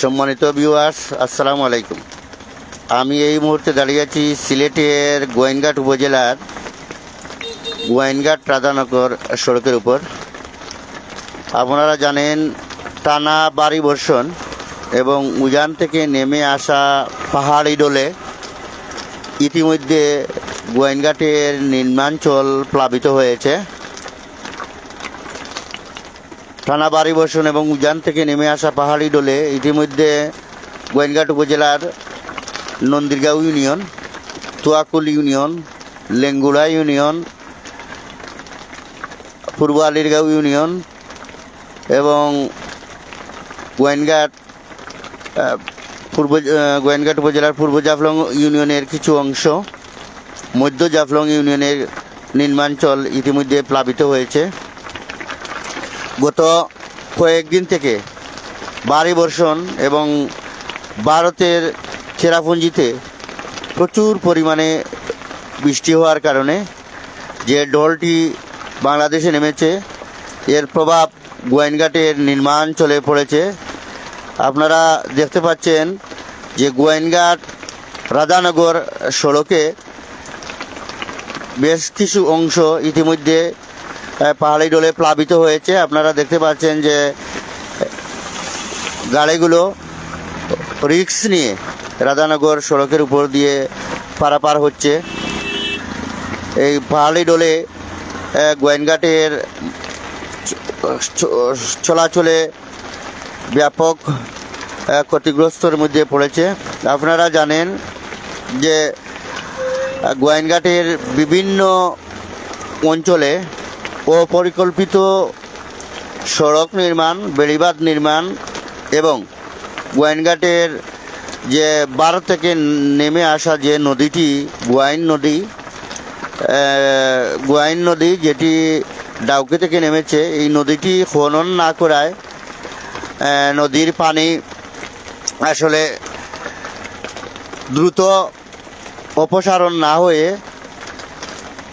সম্মানিত ভিউয়ার্স আসসালামু আলাইকুম। আমি এই মুহূর্তে দাঁড়িয়ে আছি সিলেটের গোয়েনঘাট উপজেলার গোয়েনঘাট রাধানগর সড়কের উপর। আপনারা জানেন, টানা বাড়ি বর্ষণ এবং উজান থেকে নেমে আসা পাহাড়ি ডোলে ইতিমধ্যে গোয়েনঘাটের নির্মাঞ্চল প্লাবিত হয়েছে। টানা বাড়ি বসুন এবং উজান থেকে নেমে আসা পাহাড়ি ডোলে ইতিমধ্যে গোয়েনঘাট উপজেলার Nandirgaon union, Towakul union, Lengura union, পূর্ব আলিরগাঁও ইউনিয়ন এবং গোয়েনঘাট পূর্ব গোয়েনঘাট উপজেলার পূর্ব জাফলং ইউনিয়নের কিছু অংশ, মধ্য জাফলং ইউনিয়নের নির্মাঞ্চল ইতিমধ্যে প্লাবিত হয়েছে। গত কয়েকদিন থেকে ভারী বর্ষণ এবং ভারতের চেরাপুঞ্জিতে প্রচুর পরিমাণে বৃষ্টি হওয়ার কারণে যে ডলটি বাংলাদেশে নেমেছে, এর প্রভাব গোয়েনঘাটের নির্মাঞ্চলে পড়েছে। আপনারা দেখতে পাচ্ছেন যে গোয়েনঘাট রাধানগর সড়কে বেশ কিছু অংশ ইতিমধ্যে পাহাড়ি ডোলে প্লাবিত হয়েছে। আপনারা দেখতে পাচ্ছেন যে, গাড়িগুলো রিক্স নিয়ে রাধানগর সড়কের উপর দিয়ে পারাপার হচ্ছে। এই পাহাড়ি ডোলে গোয়েনঘাটের চলাচলে ব্যাপক ক্ষতিগ্রস্তর মধ্যে পড়েছে। আপনারা জানেন যে, গোয়েনঘাটের বিভিন্ন অঞ্চলে অপরিকল্পিত সড়ক নির্মাণ, বেড়িবাঁধ নির্মাণ এবং গোয়াইনঘাটের যে ভারত থেকে নেমে আসা যে নদীটি, গোয়াইন নদী গোয়াইন নদী যেটি ডাউকি থেকে নেমেছে, এই নদীটি খনন না করায় নদীর পানি আসলে দ্রুত অপসারণ না হয়ে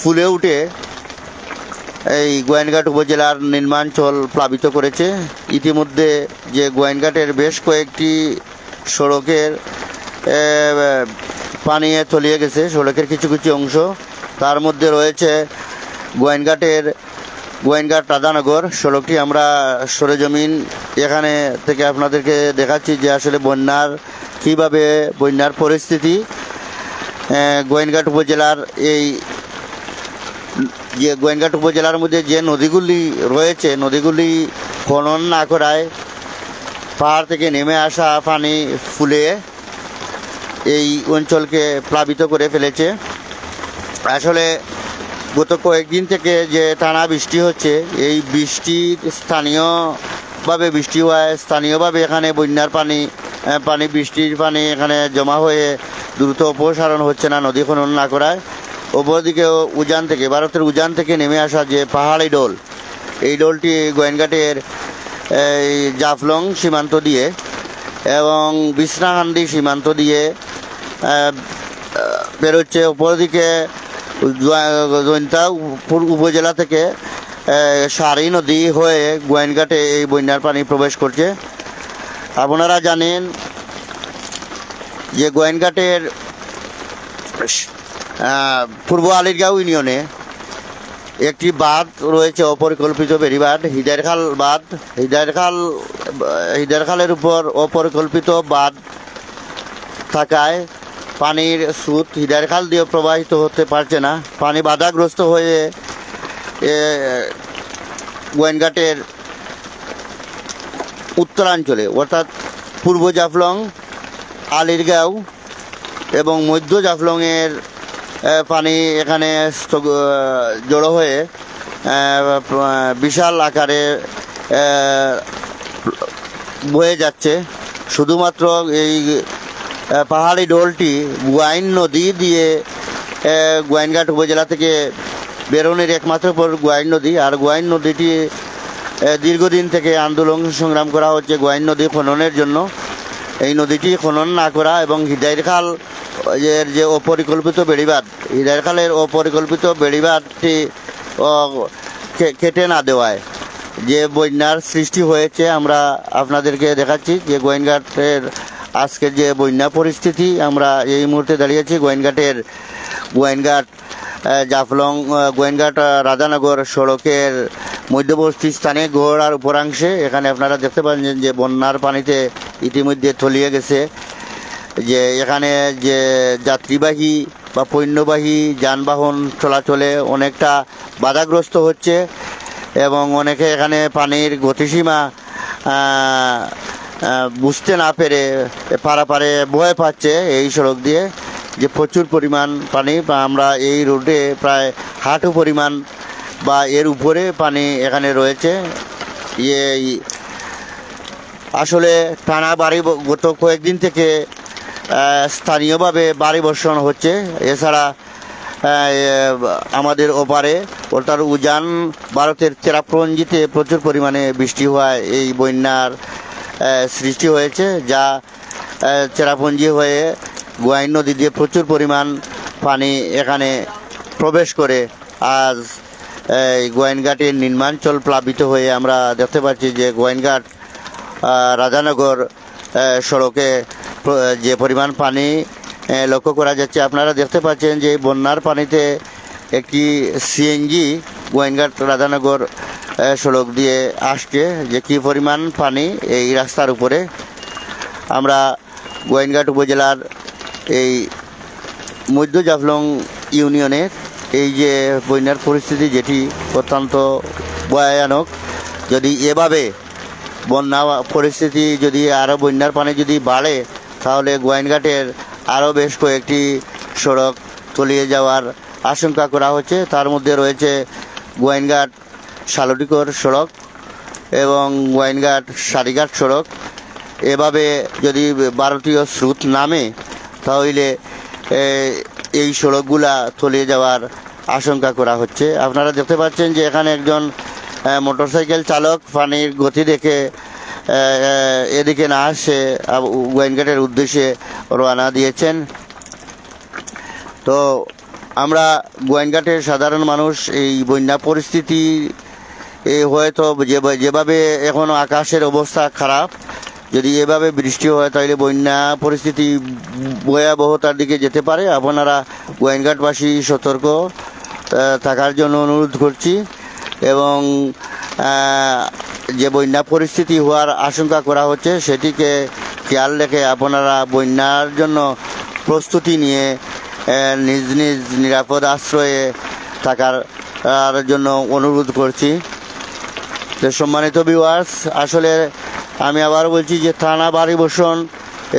ফুলে উঠে এই গোয়েনঘাট উপজেলার নির্মাঞ্চল প্লাবিত করেছে। ইতিমধ্যে যে গোয়েনঘাটের বেশ কয়েকটি সড়কের এ, পানি তলিয়ে গেছে সড়কের কিছু কিছু অংশ। তার মধ্যে রয়েছে গোয়েনঘাটের গোয়েনঘাট রাধানগর। সড়কটি আমরা সরেজমিন এখানে থেকে আপনাদেরকে দেখাচ্ছি যে আসলে বন্যার কীভাবে বন্যার পরিস্থিতি। গোয়েনঘাট উপজেলার এই যে গোয়েনঘাট উপজেলার মধ্যে যে নদীগুলি রয়েছে, নদীগুলি খনন না করায় পাহাড় থেকে নেমে আসা পানি ফুলে এই অঞ্চলকে প্লাবিত করে ফেলেছে। আসলে গত কয়েকদিন থেকে যে টানা বৃষ্টি হচ্ছে, এই বৃষ্টির স্থানীয়ভাবে, বৃষ্টি হওয়ায় স্থানীয়ভাবে এখানে বন্যার পানি পানি, বৃষ্টির পানি এখানে জমা হয়ে দ্রুত অপসারণ হচ্ছে না, নদী খনন না করায়। অপরদিকে উজান থেকে, ভারতের উজান থেকে নেমে আসা যে পাহাড়ি ডোল, এই ডোলটি গোয়েনঘাটের জাফলং সীমান্ত দিয়ে এবং বিছনাকান্দি সীমান্ত দিয়ে বেরোচ্ছে। অপরদিকে জয়ন্তা উপজেলা থেকে সারি নদী হয়ে গোয়েনঘাটে এই বন্যার পানি প্রবেশ করছে। আপনারা জানেন যে গোয়েনঘাটের পূর্ব আলিরগাঁও ইউনিয়নে একটি বাঁধ রয়েছে, অপরিকল্পিত বেড়িবাঁধ হিদারখাল বাঁধ। হিদারখাল হিদারখালের উপর অপরিকল্পিত বাঁধ থাকায় পানির স্রোত হিদারখাল দিয়ে প্রবাহিত হতে পারছে না। পানি বাধাগ্রস্ত হয়ে গোয়েনঘাটের উত্তরাঞ্চলে, অর্থাৎ পূর্ব জাফলং, আলিরগাঁও এবং মধ্য জাফলংয়ের পানি এখানে জড়ো হয়ে বিশাল আকারে বয়ে যাচ্ছে। শুধুমাত্র এই পাহাড়ি ডোলটি গোয়াইন নদী দিয়ে গোয়াইনঘাট উপজেলা থেকে বেরোনের একমাত্র পর গোয়াইন নদী। আর গোয়াইন নদীটি দীর্ঘদিন থেকে আন্দোলন সংগ্রাম করা হচ্ছে গোয়াইন নদী খননের জন্য। এই নদীটি খনন না করা এবং হিদাইরখাল এর যে অপরিকল্পিত বেড়িবাঁধ হিদাইরখালের অপরিকল্পিত কে- কেটে না দেওয়ায়। যে বন্যার সৃষ্টি হয়েছে, আমরা আপনাদেরকে দেখাচ্ছি যে গোয়েনঘাটের আজকের যে বন্যা পরিস্থিতি, আমরা এই মুহূর্তে দাঁড়িয়েছি গোয়েনঘাটের, গোয়েনঘাট জাফলং গোয়েনঘাট রাজানগর সড়কের মধ্যবর্তী স্থানে ঘোড়ার উপরাংশে। এখানে আপনারা দেখতে পাচ্ছেন যে বন্যার পানিতে ইতিমধ্যে তলিয়ে গেছে। যে এখানে যে যাত্রীবাহী বা পণ্যবাহী যানবাহন চলাচলে অনেকটা বাধাগ্রস্ত হচ্ছে এবং অনেকে এখানে পানির গতিসীমা বুঝতে না পেরে পারাপারে ভয় পাচ্ছে এই সড়ক দিয়ে যে প্রচুর পরিমাণ পানি। আমরা এই রোডে প্রায় হাঁটু পরিমাণ বা এর উপরে পানি এখানে রয়েছে। ইয়ে আসলে টানা বাড়ি গত কয়েকদিন থেকে স্থানীয়ভাবে বাড়ি বর্ষণ হচ্ছে। এছাড়া আমাদের ওপারে ওটার উজান ভারতের চেরাপুঞ্জিতে প্রচুর পরিমাণে বৃষ্টি হওয়ায় এই বন্যার সৃষ্টি হয়েছে, যা চেরাপুঞ্জি হয়ে গোয়াইন নদী দিয়ে প্রচুর পরিমাণ পানি এখানে প্রবেশ করে। আজ এই গোয়াইনঘাটের নির্মাঞ্চল প্লাবিত হয়ে আমরা দেখতে পাচ্ছি যে গোয়াইনঘাট রাজানগর সড়কে যে পরিমাণ পানি লক্ষ্য করা যাচ্ছে। আপনারা দেখতে পাচ্ছেন যে বন্যার পানিতে একটি সিএনজি গোয়েনঘাট রাধানগর সড়ক দিয়ে আসছে যে কী পরিমাণ পানি এই রাস্তার উপরে। আমরা গোয়েনঘাট উপজেলার এই মধ্য জাফলং ইউনিয়নের এই যে বন্যার পরিস্থিতি যেটি অত্যন্ত ভয়ানক, যদি এভাবে বন্যা পরিস্থিতি যদি আরও বন্যার পানি যদি বাড়ে তাহলে গোয়াইনঘাটের আরও বেশ কয়েকটি সড়ক তলিয়ে যাওয়ার আশঙ্কা করা হচ্ছে। তার মধ্যে রয়েছে গোয়াইনঘাট শালটিকর সড়ক এবং গোয়াইনঘাট সারিঘাট সড়ক। এভাবে যদি ভারতীয় স্রোত নামে, তাহলে এই সড়কগুলা তলিয়ে যাওয়ার আশঙ্কা করা হচ্ছে। আপনারা দেখতে পাচ্ছেন যে এখানে একজন মোটরসাইকেল চালক পানির গতি দেখে এদিকে না আসে গোয়েনঘাটের উদ্দেশ্যে রওনা দিয়েছেন। তো আমরা গোয়েনঘাটের সাধারণ মানুষ, এই বন্যা পরিস্থিতি হয়তো যেভাবে এখনও আকাশের অবস্থা খারাপ, যদি এভাবে বৃষ্টি হয় তাহলে বন্যা পরিস্থিতি ভয়াবহতার দিকে যেতে পারে। আপনারা গোয়েনঘাটবাসী সতর্ক থাকার জন্য অনুরোধ করছি এবং যে বন্যা পরিস্থিতি হওয়ার আশঙ্কা করা হচ্ছে, সেটিকে খেয়াল রেখে আপনারা বন্যার জন্য প্রস্তুতি নিয়ে নিজ নিজ নিরাপদ আশ্রয়ে থাকার জন্য অনুরোধ করছি। সম্মানিত ভিউয়ার্স আসলে আমি আবার বলছি যে থানা বাড়ি বসন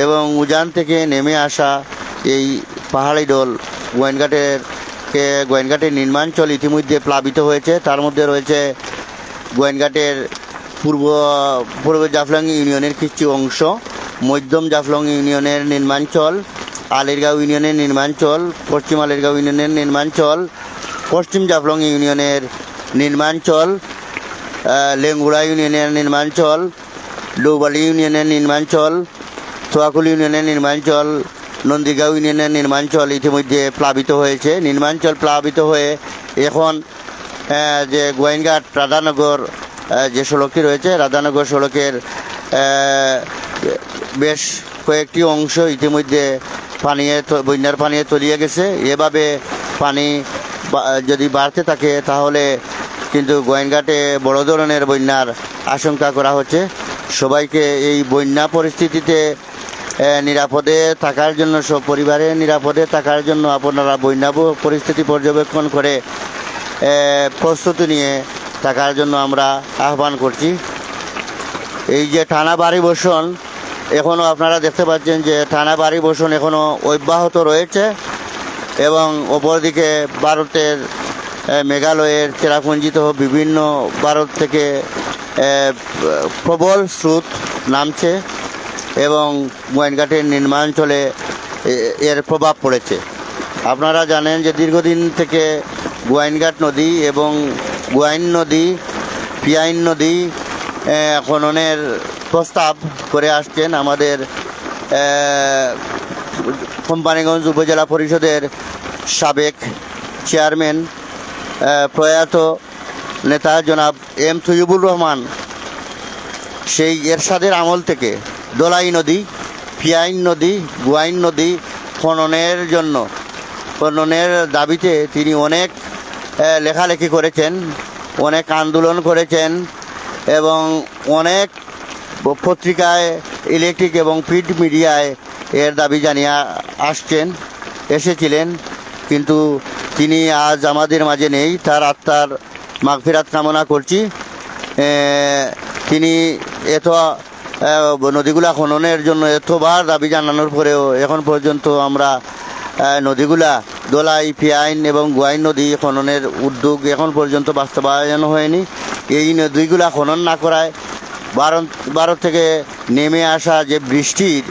এবং উজান থেকে নেমে আসা এই পাহাড়ি দল গোয়েনঘাটের গোয়েনঘাটের নির্মাঞ্চল ইতিমধ্যে প্লাবিত হয়েছে। তার মধ্যে রয়েছে গোয়েনঘাটের পূর্ব পূর্ব জাফলং ইউনিয়নের কিছু অংশ, মধ্যম জাফলং ইউনিয়নের নির্মাঞ্চল, আলিরগাঁও ইউনিয়নের নির্মাঞ্চল, পশ্চিম আলিরগাঁও ইউনিয়নের নির্মাঞ্চল, পশ্চিম জাফলং ইউনিয়নের নির্মাঞ্চল লেঙ্গুড়া ইউনিয়নের নির্মাঞ্চল ডৌবালি ইউনিয়নের নির্মাঞ্চল, সোয়াকুল ইউনিয়নের নির্মাঞ্চল, নন্দীগাঁও ইউনিয়নের নির্মাঞ্চল ইতিমধ্যে প্লাবিত হয়েছে। নির্মাঞ্চল প্লাবিত হয়ে এখন যে গোয়েনঘাট রাধানগর যে সড়কটি রয়েছে, রাধানগর সড়কের বেশ কয়েকটি অংশ ইতিমধ্যে পানিয়ে বন্যার পানিয়ে তলিয়ে গেছে। এভাবে পানি যদি বাড়তে থাকে, তাহলে কিন্তু গোয়েনঘাটে বড় ধরনের বন্যার আশঙ্কা করা হচ্ছে। সবাইকে এই বন্যা পরিস্থিতিতে নিরাপদে থাকার জন্য, সব পরিবারে নিরাপদে থাকার জন্য আপনারা বন্যা পরিস্থিতি পর্যবেক্ষণ করে প্রস্তুতি নিয়ে থাকার জন্য আমরা আহ্বান করছি। এই যে টানা বাড়ি বসন এখনও আপনারা দেখতে পাচ্ছেন যে টানা বাড়ি বসন এখনও অব্যাহত রয়েছে এবং অপরদিকে ভারতের মেঘালয়ের, চেরাপুঞ্জিত বিভিন্ন ভারত থেকে প্রবল স্রোত নামছে এবং গোয়েনঘাটের নির্মাঞ্চলে এর প্রভাব পড়েছে। আপনারা জানেন যে দীর্ঘদিন থেকে গোয়াইনঘাট নদী এবং গোয়াইন নদী পিয়াইন নদী খননের প্রস্তাব করে আসছেন আমাদের কোম্পানিগঞ্জ উপজেলা পরিষদের সাবেক চেয়ারম্যান প্রয়াত নেতা জনাব এম তৈয়বুর রহমান। সেই এরশাদের আমল থেকে দোলাই নদী পিয়াইন নদী, গুয়াইন নদী খননের জন্য, খননের দাবিতে তিনি অনেক লেখালেখি করেছেন, অনেক আন্দোলন করেছেন এবং অনেক পত্রিকায় ইলেকট্রিক এবং প্রিন্ট মিডিয়ায় এর দাবি জানিয়ে আসছেন, এসেছিলেন। কিন্তু তিনি আজ আমাদের মাঝে নেই, তার আত্মার মাগফিরাত কামনা করছি। তিনি এত নদীগুলা খননের জন্য এতবার দাবি জানানোর পরেও এখন পর্যন্ত আমরা নদীগুলা দোলাই পিয়াইন এবং গোয়াইন নদী খননের উদ্যোগ এখন পর্যন্ত বাস্তবায়ন হয়নি। এই নদীগুলা খনন না করায় ভারত ভারত থেকে নেমে আসা যে বৃষ্টির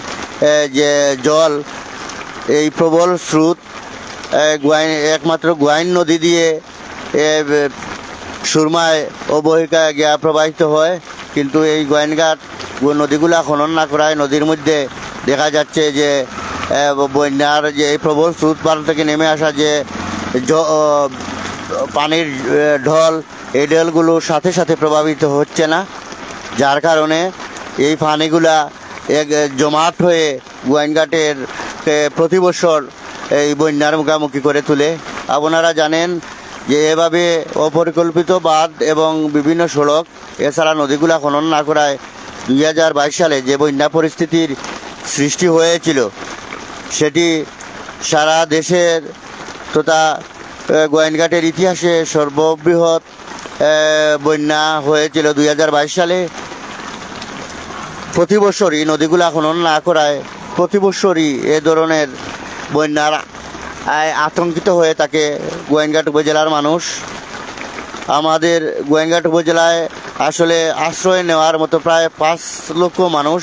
যে জল, এই প্রবল স্রোত গোয়াইন, একমাত্র গোয়াইন নদী দিয়ে সুরমায় অবহিকা গিয়া প্রবাহিত হয়। কিন্তু এই গোয়াইনঘাট নদীগুলা খনন না করায় নদীর মধ্যে দেখা যাচ্ছে যে বন্যার যে এই প্রবল স্রোত ভারত থেকে নেমে আসা যে পানির ঢল, এই ঢলগুলো সাথে সাথে প্রভাবিত হচ্ছে না। যার কারণে এই পানিগুলা এক জমাট হয়ে গোয়াইনঘাটের প্রতি বছর এই বন্যার মুখামুখি করে তুলে। আপনারা জানেন যে এভাবে অপরিকল্পিত বাঁধ এবং বিভিন্ন সড়ক, এছাড়া নদীগুলা খনন না করায় দুই হাজার বাইশ সালে যে বন্যা পরিস্থিতির সৃষ্টি হয়েছিল সেটি সারা দেশের তথা আহ, গোয়াইনঘাটের ইতিহাসে সর্ববৃহৎ বন্যা হয়েছিল দুই হাজার বাইশ সালে। প্রতি বছরই নদীগুলা খনন না করায় প্রতি বছরই এ ধরনের বন্যার আয় আতঙ্কিত হয়ে থাকে গোয়েনঘাট উপজেলার মানুষ। আমাদের গোয়েনঘাট উপজেলায় আসলে আশ্রয় নেওয়ার মতো প্রায় পাঁচ লক্ষ মানুষ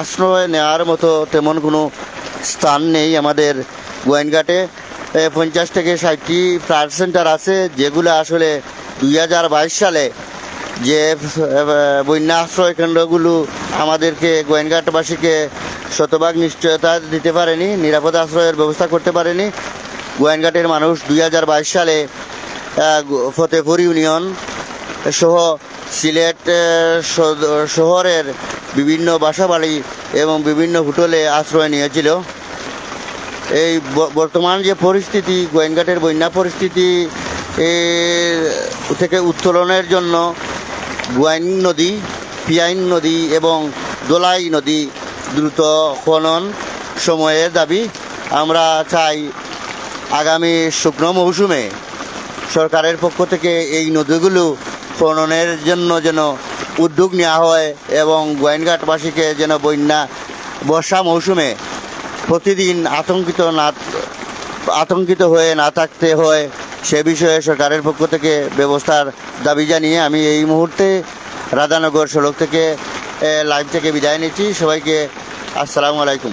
আশ্রয় নেওয়ার মতো তেমন কোনো স্থান নেই আমাদের গোয়েনঘাটে। পঞ্চাশ থেকে ষাটটি ফ্লাড সেন্টার আছে, যেগুলো আসলে দুই হাজার বাইশ সালে যে বন্যা আশ্রয় কেন্দ্রগুলো আমাদেরকে গোয়েনঘাটবাসীকে শতভাগ নিশ্চয়তা দিতে পারেনি, নিরাপদ আশ্রয়ের ব্যবস্থা করতে পারেনি। গোয়েনঘাটের মানুষ দুই হাজার বাইশ সালে ফতেপুর ইউনিয়ন সহ সিলেট শহরের বিভিন্ন বাসাবাড়ি এবং বিভিন্ন হোটেলে আশ্রয় নিয়েছিল। এই বর্তমান যে পরিস্থিতি গোয়েনঘাটের বন্যা পরিস্থিতি থেকে উত্তোলনের জন্য গোয়াইন নদী পিয়াইন নদী এবং দোলাই নদী দ্রুত খনন সময়ের দাবি। আমরা চাই আগামী শুকনো মৌসুমে সরকারের পক্ষ থেকে এই নদীগুলো খননের জন্য যেন উদ্যোগ নেওয়া হয় এবং গোয়েনঘাটবাসীকে যেন বন্যা, বর্ষা মৌসুমে প্রতিদিন আতঙ্কিত না, আতঙ্কিত হয়ে না থাকতে হয়, সে বিষয়ে সরকারের পক্ষ থেকে ব্যবস্থার দাবি জানিয়ে আমি এই মুহূর্তে রাধানগর সড়ক থেকে লাইভ থেকে বিদায় নিচ্ছি। সবাইকে আসসালামু আলাইকুম।